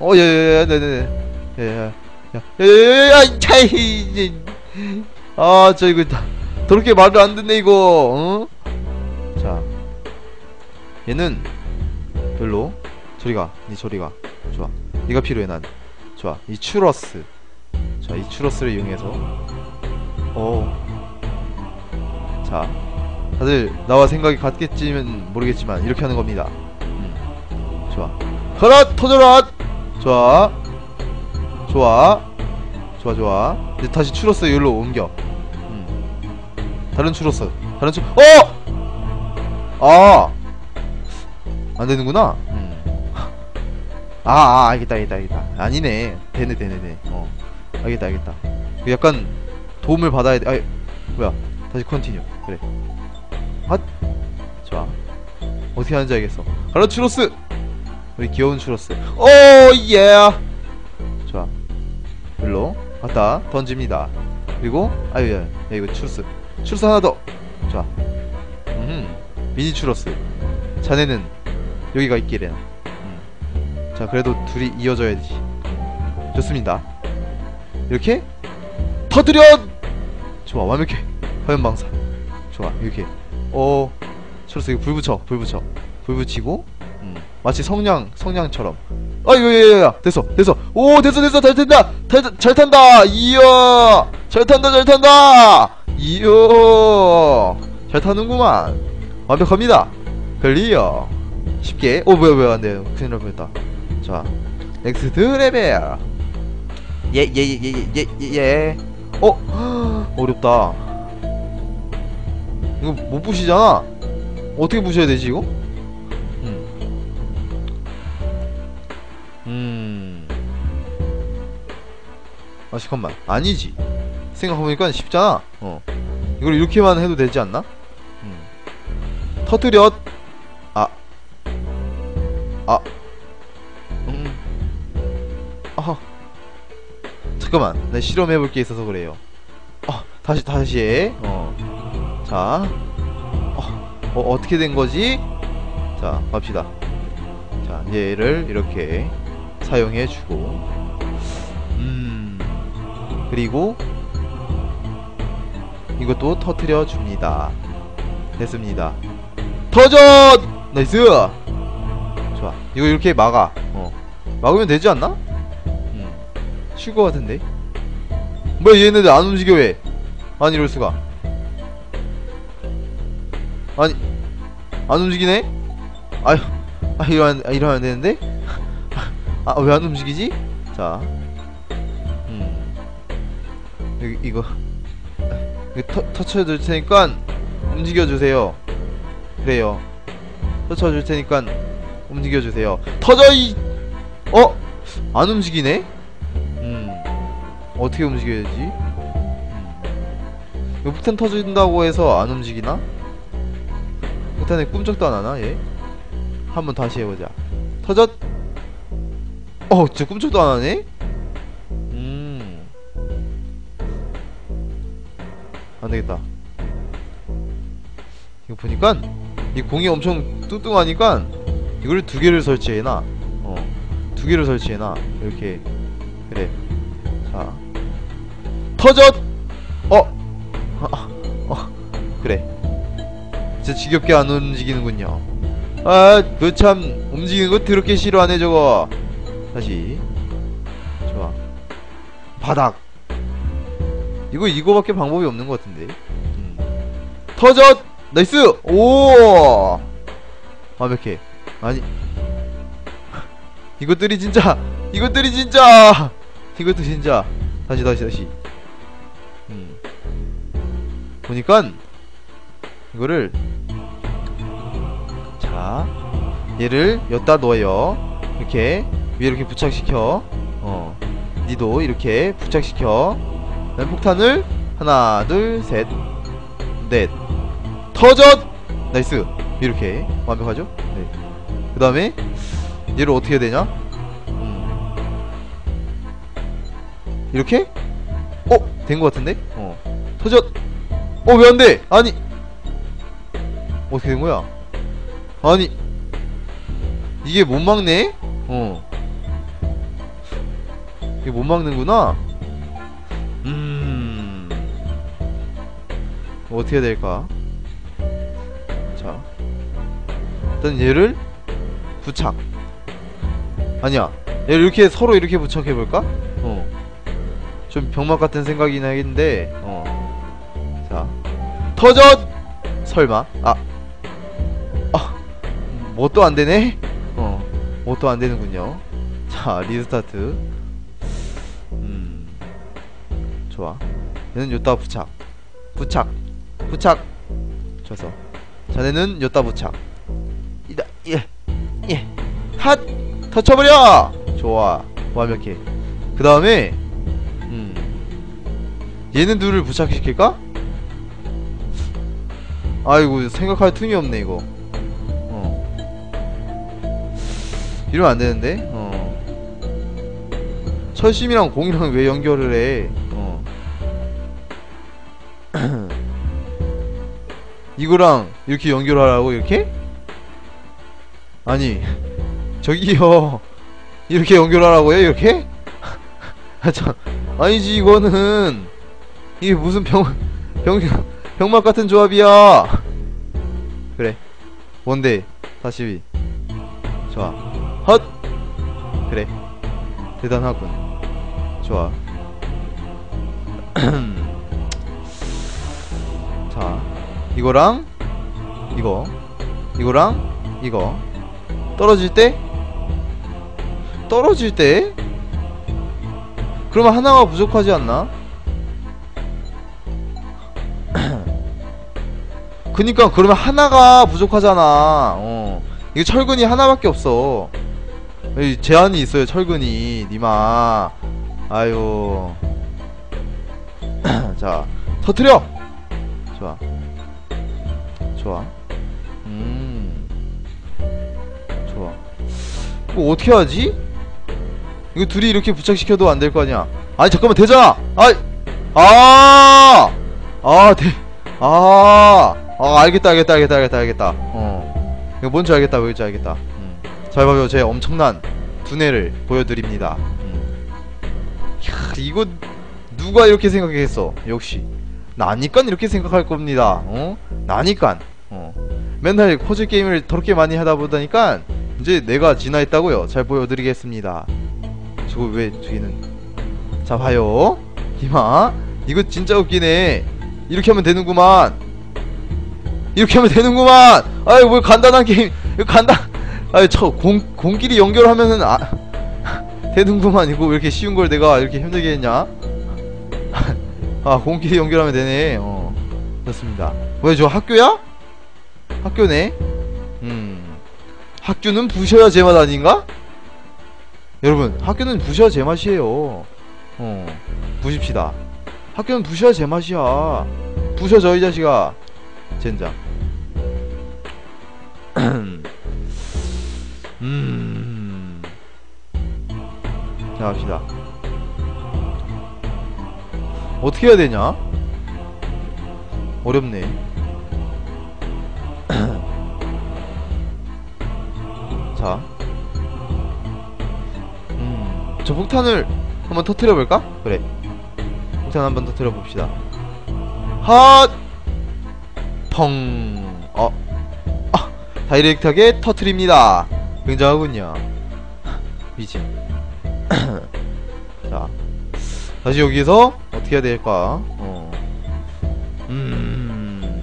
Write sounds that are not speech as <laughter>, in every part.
어, 예, 예, 예, 네네네. 예, 예. 야, 예, 예, 야, 차이, 이제. 아, 저 이거, 다, 더럽게 말을 안 듣네, 이거, 어? 자. 얘는, 별로. 저리 가. 니 저리 가. 좋아. 니가 필요해, 난. 좋아. 이 추러스. 자, 이 추러스를 이용해서. 어. 자. 다들 나와 생각이 같겠지만 모르겠지만, 이렇게 하는 겁니다. 음. 좋아. 가라! 터져라! 좋아. 좋아. 좋아, 좋아. 이제 다시 추러스 여기로 옮겨. 음. 다른 추러스. 다른 추, 어! 아! 안 되는구나. 음. 아, 아, 알겠다, 알겠다, 알겠다. 아니네. 되네, 되네, 되네. 어. 알겠다, 알겠다. 그 약간 도움을 받아야 돼. 아이, 뭐야. 다시 컨티뉴. 그래. 핫! 좋아. 어떻게 하는지 알겠어. 추러스! 우리 귀여운 추러스. 오, 예! 좋아. 일로 갔다 던집니다. 그리고 아유 야, 야 이거 추러스. 추러스 하나 더. 좋아. 음. 미니 추러스. 자네는 여기가 있기래. 음. 자, 그래도 둘이 이어져야지. 좋습니다. 이렇게 터뜨려. 좋아, 완벽해. 화염방사. 좋아, 이렇게. 어, 추러스 이거 불 붙여, 불 붙여, 불 붙이고. 음. 마치 성냥 성냥처럼. 아이고 야야야 됐어 됐어. 오 됐어 됐어. 잘 탄다. 잘, 잘 탄다. 이야. 잘 탄다 잘 탄다. 이야. 잘 타는구만. 완벽합니다. 클리어 쉽게. 오 뭐야 뭐야. 안돼요 큰일 날 뻔했다. 자 넥스트 레벨 예예예 예 예 예. 어? <gasps> 어렵다. 이거 못 부시잖아. 어떻게 부셔야 되지 이거 아 잠깐만 아니지 생각해보니까 쉽잖아 어 이걸 이렇게만 해도 되지 않나? 음. 터뜨려 아 아. 음. 아. 잠깐만 나 실험해볼 게 있어서 그래요 아 다시 다시 해 어. 자 어, 어, 어떻게 된 거지? 자 갑시다 자 얘를 이렇게 사용해주고 음 그리고 이것도 터트려 줍니다. 됐습니다. 터져 나이스! 좋아. 이거 이렇게 막아. 어. 막으면 되지 않나? 음. 쉬울 것 같은데? 뭐야 얘네들 안 움직여 왜? 아니 이럴 수가. 아니 안 움직이네? 아휴 아 이러면 아, 이러면 안 되는데? <laughs> 아 왜 안 움직이지? 자, 음 여기 이거 이거 터, 터쳐 줄 테니까 움직여 주세요. 그래요. 터쳐 줄 테니까 움직여 주세요. 터져 이 어? 안 움직이네? 음 어떻게 움직여야지? 음. 이거 폭탄 터진다고 해서 안 움직이나? 폭탄에 꿈쩍도 안 하나 얘? 한번 다시 해보자. 터졌. 어, 진짜 꿈쩍도 안 하네? 안 되겠다. 이거 보니까 이 공이 엄청 뚱뚱하니까 이걸 두 개를 설치해놔. 어, 두 개를 설치해놔. 이렇게. 그래. 자. 터졌! 어! 아, 어, 그래. 진짜 지겹게 안 움직이는군요. 아, 그 참 움직이는 거 더럽게 싫어하네 저거. 다시. 좋아. 바닥. 이거 이거밖에 방법이 없는 것 같은데. 음. 터져. 나이스. 오. 완벽해. 아니. <laughs> 이것들이 진짜. 이것들이 진짜. 이것도 진짜. 다시 다시 다시. 음. 보니까 이거를 자 얘를 여기다 넣어요 이렇게 위에 이렇게 부착시켜 어 니도 이렇게 부착시켜 그다음 폭탄을 하나 둘셋넷. 터져 나이스. 이렇게 완벽하죠? 네. 그 다음에 얘를 어떻게 해야 되냐? 음. 이렇게? 어? 된 것 같은데? 어. 터져 어왜 안돼? 아니! 어떻게 된 거야? 아니! 이게 못 막네? 어. 이게 못 막는구나 어떻게 될까 자 일단 얘를 부착 아니야 얘를 이렇게 서로 이렇게 부착해볼까? 어좀 병맛 같은 생각이긴 하겠는데 어자 터져 설마 아 아, 뭣도 안 되네? 어, 뭣도 안 되는군요. 자, 리스타트. 음, 좋아. 얘는 요따 부착. 부착. 부착. 좋아서. 자네는 요따 부착. 이다, 예, 예. 핫! 터쳐버려! 좋아. 완벽해. 그 다음에, 음, 얘는 둘을 부착시킬까? 아이고 생각할 틈이 없네 이거 어 이러면 안 되는데 어 철심이랑 공이랑 왜 연결을 해 이거랑 이렇게 연결하라고 이렇게 아니 저기요 이렇게 연결하라고요 이렇게 아, 참 아니지 이거는 이게 무슨 병 병 병맛 같은 조합이야. 그래. 뭔데? 다시. 좋아. 헛. 그래. 대단하군. 좋아. <clears throat> 이거랑 이거, 이거랑 이거. 떨어질 때? 떨어질 때? 그러면 하나가 부족하지 않나? <clears throat> 그니까 그러면 하나가 부족하잖아. 어. 이게 철근이 하나밖에 없어. 제한이 있어요 철근이. 니마. 아유. <clears throat> 자 터트려! 좋아 좋아 음 좋아 이거 어떻게 하지? 이거 둘이 이렇게 부착시켜도 안 될 거 아니야 아니 잠깐만 되잖아 아이 아! 아, 대, 아, 아, 알겠다, 알겠다, 알겠다, 알겠다, 알겠다. 어. 이거 뭔지 알겠다, 뭔지 알겠다. 음. 잘 봐요, 제 엄청난 두뇌를 보여드립니다. 음. 이야, 이거 누가 이렇게 생각했어? 역시 나니까 이렇게 생각할 겁니다. 어? 나니까. 어. 맨날 퍼즐 게임을 더럽게 많이 하다 보다니까 이제 내가 진화했다고요. 잘 보여드리겠습니다. 저거 왜 저기는? 자 봐요. 이마. 이거 진짜 웃기네. 이렇게 하면 되는구만. 이렇게 하면 되는구만. 아이 뭐 간단한 게임. 이거 간단 아이 저 공 공끼리 연결하면은 아 되는구만. 이거 왜 이렇게 쉬운 걸 내가 이렇게 힘들게 했냐? 아 공끼리 연결하면 되네. 어 좋습니다. 왜 저 학교야? 학교네? 음. 학교는 부셔야 제맛 아닌가? 여러분 학교는 부셔야 제맛이에요. 어. 부십시다. 학교는 부셔야 제맛이야. 부셔져 이 자식아. 젠장. <clears throat> 음. 자 갑시다. 어떻게 해야 되냐? 어렵네 자 음, 저 폭탄을 한번 터트려 볼까? 그래. 폭탄 한번 터트려 봅시다. 핫! 펑. 어. 아, 다이렉트하게 터트립니다. 굉장하군요. 미친. <clears throat> 자. 다시 여기서 어떻게 해야 될까? 어. 음.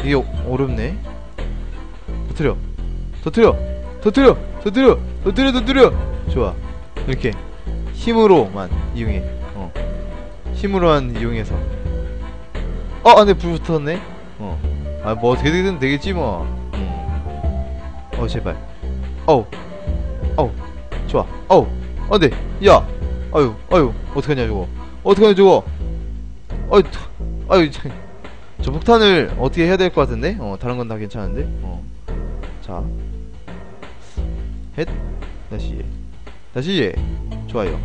이게 어- 어렵네. 터트려. 터트려. 터트려. 터뜨려. 터뜨려. 터뜨려. 좋아. 이렇게 힘으로만 이용해. 어. 힘으로만 이용해서. 어 안돼 불 붙었네. 어아 뭐 어떻게든 되겠지 뭐어 제발. 어우. 어우. 좋아. 어우. 안돼 야. 아유 아유. 어떡하냐 저거. 어떡하냐 저거. 아유 아유 저, 저 폭탄을 어떻게 해야 될 것 같은데? 어 다른 건 다 괜찮은데? 어 자. 헷. 다시 예. 다시 예. 좋아요.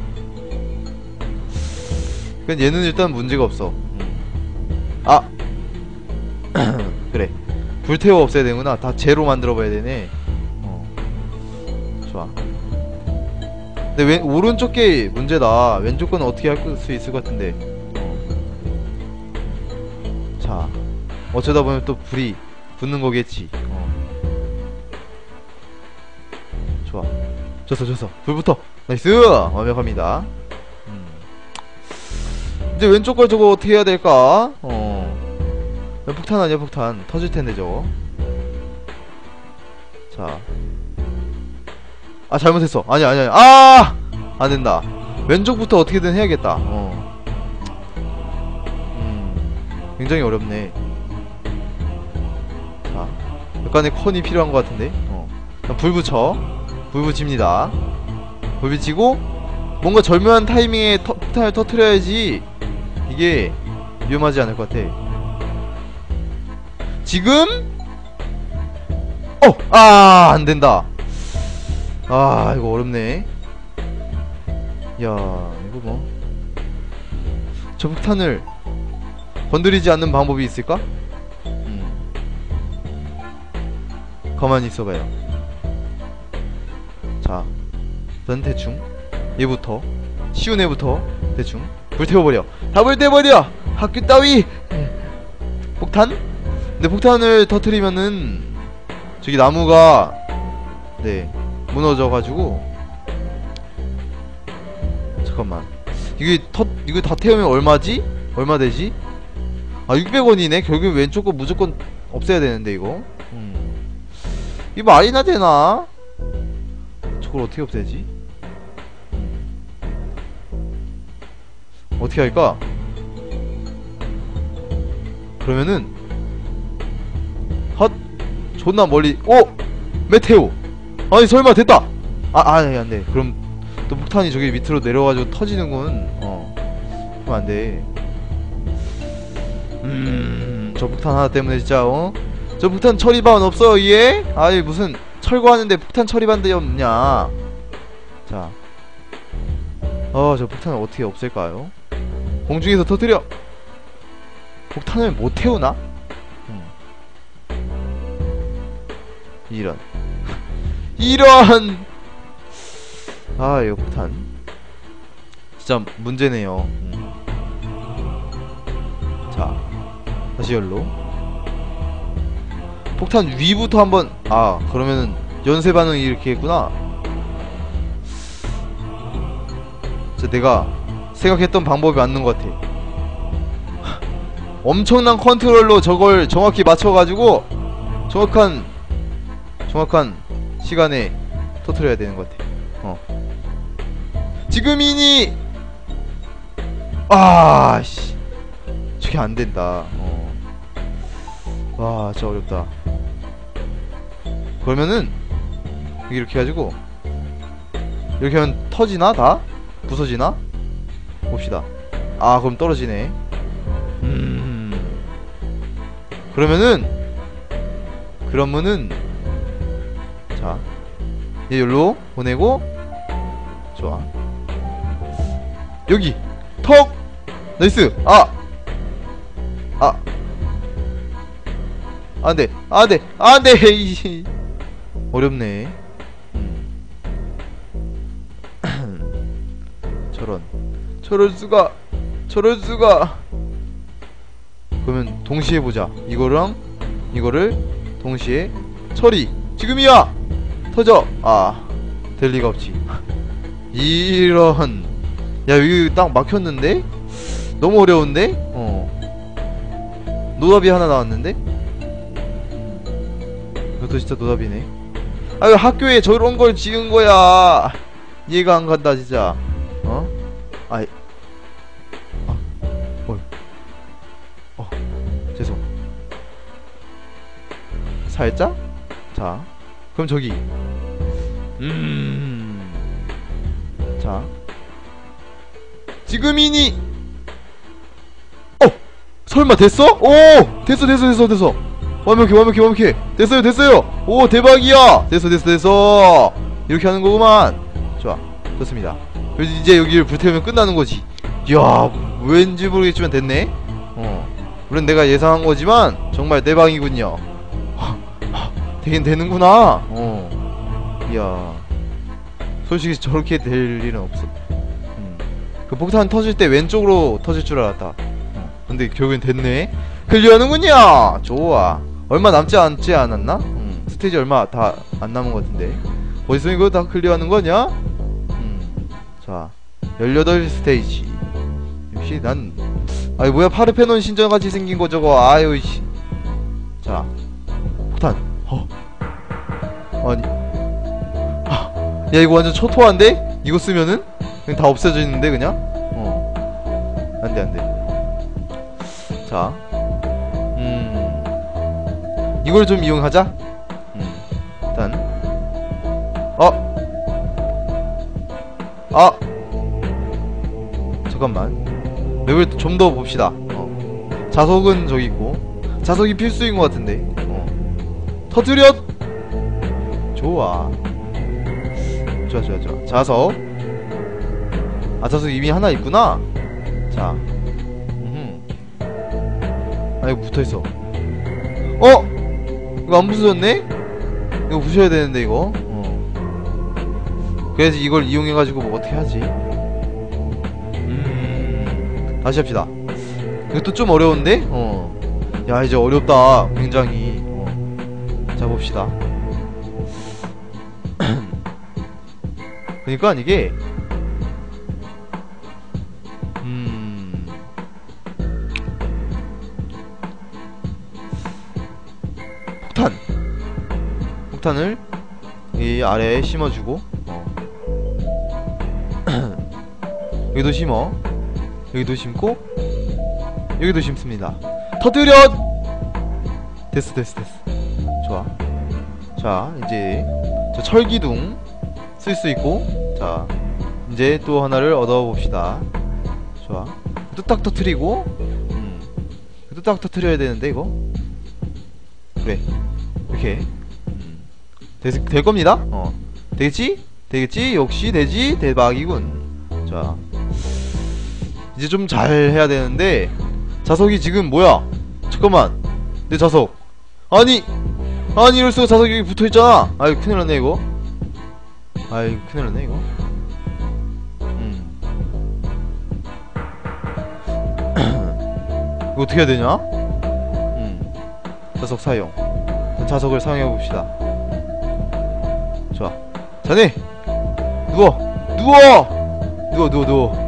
그냥 얘는 일단 문제가 없어. 음. 아. <clears throat> 그래. 불태워 없애야 되구나. 다 제로 만들어 봐야 되네. 어. 좋아. 근데 왼 오른쪽 게 문제다. 왼쪽 건 어떻게 할 수 있을 것 같은데. 자, 어쩌다 보면 또 불이 붙는 거겠지. 졌어, 졌어. 불 붙어. 나이스. 완벽합니다. 음. 이제 왼쪽 걸 저거 어떻게 해야 될까? 어. 폭탄 아니야, 폭탄. 터질 텐데 저거. 자. 아 잘못했어 아니 아니 아니 아 안된다 왼쪽부터 어떻게든 해야겠다 어 음, 굉장히 어렵네 자 약간의 컨이 필요한 것 같은데 어. 그럼 불 붙여 불 붙입니다 불 붙이고 뭔가 절묘한 타이밍에 터, 폭탄을 터트려야지 이게 위험하지 않을 것 같아 지금 어! 아 안된다 아 이거 어렵네 야 이거 뭐 저 폭탄을 건드리지 않는 방법이 있을까? 음. 가만히 있어봐요 자 우선 대충 얘부터 쉬운 애부터 대충 불태워버려 다 불태워버려 학교 따위 폭탄? 근데 폭탄을 터트리면은 저기 나무가 네 무너져가지고 잠깐만 이게 터 이거 다 태우면 얼마지? 얼마 되지? 아 600원이네 결국 왼쪽 거 무조건 없애야 되는데 이거 음. 이거 말이나 되나? 저걸 어떻게 없애지? 어떻게 할까? 그러면은 헛 존나 멀리 오! 메테오 아니 설마 됐다 아 아니 안돼 그럼 또 폭탄이 저기 밑으로 내려가지고 터지는군 어 그럼 안 돼 음 저 폭탄 하나 때문에 진짜 어 저 폭탄 처리반 없어요 얘? 아니 무슨 철거하는데 폭탄 처리반들이 없냐 자 어, 저 폭탄을 어떻게 없앨까요? 공중에서 터뜨려! 폭탄을 못 태우나? 음. 이런. <laughs> 이런! 아, 이거 폭탄. 진짜 문제네요. 음. 자, 다시 열로. 폭탄 위부터 한번, 아, 그러면은 연쇄 반응이 이렇게 했구나. 진짜 내가 생각했던 방법이 맞는 것 같아. <laughs> 엄청난 컨트롤로 저걸 정확히 맞춰가지고 정확한 정확한 시간에 터트려야 되는 것 같아. 어. 지금이니 아 씨. 저게 안 된다. 어. 와, 진짜 어렵다. 그러면은 이렇게 해가지고 이렇게 하면 터지나 다? 부서지나? 봅시다. 아, 그럼 떨어지네. 음. 그러면은 그러면은 자, 얘 여기로 보내고 좋아. 여기 턱 나이스. 아. 아. 안돼 안돼 안돼 <laughs> 이 어렵네. 음. 저런 저럴 수가 저럴 수가. 그러면 동시에 보자. 이거랑 이거를 동시에 처리. 지금이야. 터져. 아 될 리가 없지. <laughs> 이런. 야 여기 딱 막혔는데? 너무 어려운데? 어. 노답이 하나 나왔는데? 이것도 진짜 노답이네 아유 학교에 저런 걸 지은 거야. 이해가 안 간다 진짜. 어? 아이. 아, 어, 어, 죄송. 살짝? 자 그럼 저기. 음자. 지금이니. 어 설마 됐어? 오 됐어 됐어 됐어 됐어 완벽해 완벽해 완벽해 됐어요 됐어요 오 대박이야 됐어 됐어 됐어 이렇게 하는 거구만 좋아 좋습니다 이제 여기를 불태우면 끝나는 거지 이야 왠지 모르겠지만 됐네 어 물론 내가 예상한 거지만 정말 내 방이군요 되긴 되는구나 어 이야 솔직히 저렇게 될 일은 없어. 음. 그 폭탄 터질 때 왼쪽으로 터질 줄 알았다. 어. 근데 결국엔 됐네. 클리어하는군요. 좋아. 얼마 남지 않지 않았나? 음. 스테이지 얼마 다 안 남은 것 같은데. 벌써 이거 다 클리어하는 거냐? 음. 자, 18 스테이지. 역시 난 아이 뭐야 파르페논 신전같이 생긴 거 저거 아유 씨. 자, 폭탄. 어. 아니. 아, 야 이거 완전 초토화인데? 이거 쓰면은 그냥 다 없어지는데 그냥? 어. 안돼 안돼. 자, 음, 이걸 좀 이용하자. 음, 일단, 어, 아, 잠깐만. 맵을 좀더 봅시다. 어. 자석은 저기 있고, 자석이 필수인 것 같은데. 어. 터뜨려. 좋아. 좋아 좋아 좋아. 자석. 아 자석 이미 하나 있구나. 자. 음. 아 이거 붙어 있어. 어? 이거 안 부서졌네? 이거 부셔야 되는데 이거. 어. 그래서 이걸 이용해 가지고 뭐 어떻게 하지? 음. 다시 합시다. 이것도 좀 어려운데? 어. 야 이제 어렵다. 굉장히. 어. 자 봅시다. <clears throat> 그러니까 이게 폭탄을 이 아래에 심어주고 어. <clears throat> 여기도 심어 여기도 심고 여기도 심습니다. 터뜨려! 됐어 됐어 됐어. 좋아. 자 이제 저 철기둥 쓸 수 있고 자 이제 또 하나를 얻어봅시다. 좋아. 뚜딱 터트리고 음 뚜딱 터트려야 되는데 이거? 그래. 이렇게. 음. 될, 될 겁니다. 어. 되겠지? 되겠지? 역시 되지? 대박이군. 자. 이제 좀 잘 해야 되는데 자석이 지금 뭐야? 잠깐만. 내 자석. 아니! 아니 이럴 수가 자석이 여기 붙어있잖아. 아이 큰일 났네 이거. 아이 큰일 났네 이거. 음. <clears throat> 이거 어떻게 해야 되냐? 음. 자석 사용. 자석을 사용해 봅시다 좋아. 자네 누워. 누워! 누워 누워 누워.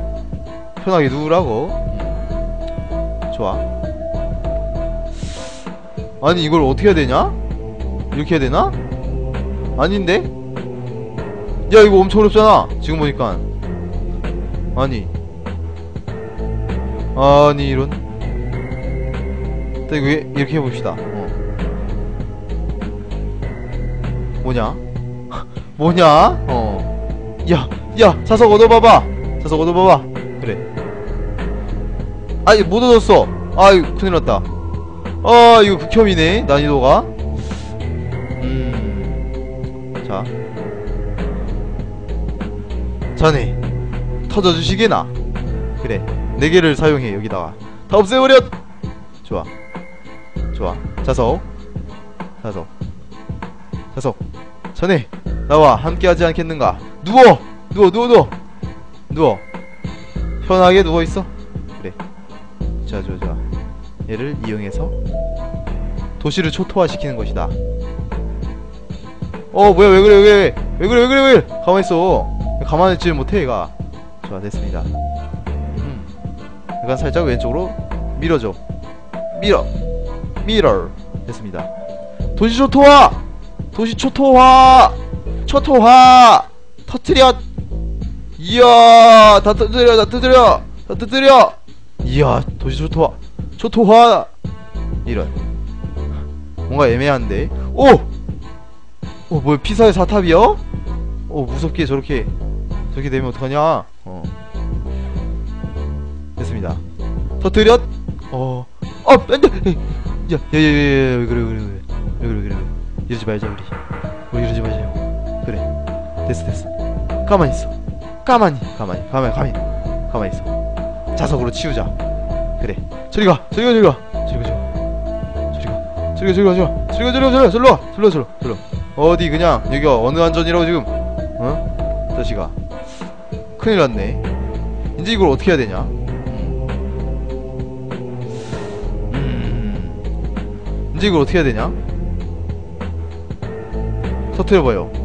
편하게 누우라고. 음. 좋아. 아니 이걸 어떻게 해야 되냐? 이렇게 해야 되나? 아닌데? 야 이거 엄청 어렵잖아. 지금 보니까. 아니. 아니 이런. 이거 이- 이렇게 해봅시다. 어. 뭐냐 뭐냐? 어. 어야 야 자석 얻어봐봐. 자석 얻어봐봐. 그래. 아이 못 얻었어. 아이 큰일 났다. 아 이거 극혐이네 난이도가. 음 자. 자네 터져주시게나. 그래 네 개를 사용해 여기다가. 다 없애버려! 좋아. 좋아. 자석. 자석. 자석. 자네 나와 함께하지 않겠는가? 누워! 누워 누워 누워! 누워. 편하게 누워있어. 그래. 자 좋아 좋아 얘를 이용해서 도시를 초토화시키는 것이다. 어 뭐야 왜 그래 왜 그래 왜 그래 왜 그래 왜 그래? 가만히 있어. 가만히 있지 못해 얘가. 좋아 됐습니다. 음. 약간 살짝 왼쪽으로 밀어줘. 밀어. 밀어. 됐습니다. 도시 초토화! 도시 초토화 초토화! 터트려! 이야! 다 터뜨려 다 터뜨려! 다 터뜨려! 이야 도시 초토화! 초토화! 이런. 뭔가 애매한데? 오! 오 뭐야 피사의 사탑이요? 오 무섭게 저렇게 저렇게 되면 어떡하냐? 어. 됐습니다. 터뜨렸 어. 어, 안돼! 야, 야, 야, 야, 야, 왜 그래, 왜 그래, 왜 그래, 왜 그래, 왜 그래, 이러지 말자, 우리. 우리 이러지. 그래. 됐어, 됐어. 가만히 있어. 가만히, 가만히, 가만히, 가만히, 가만히 있어. 자석으로 치우자. 그래. 저리 가, 저리 가, 저리 가, 저리 가, 저리 가, 저리 가, 저리 가, 저리 가, 저리 가, 저리 가, 저리 가, 저리 가, 저리 가, 저리 가, 저리 가. 어디 그냥 여기가 어느 안전이라고 지금? 어? 자식아 큰일 났네 이제 이걸 어떻게 해야 되냐 음 이제 이걸 어떻게 해야 되냐 터트려봐요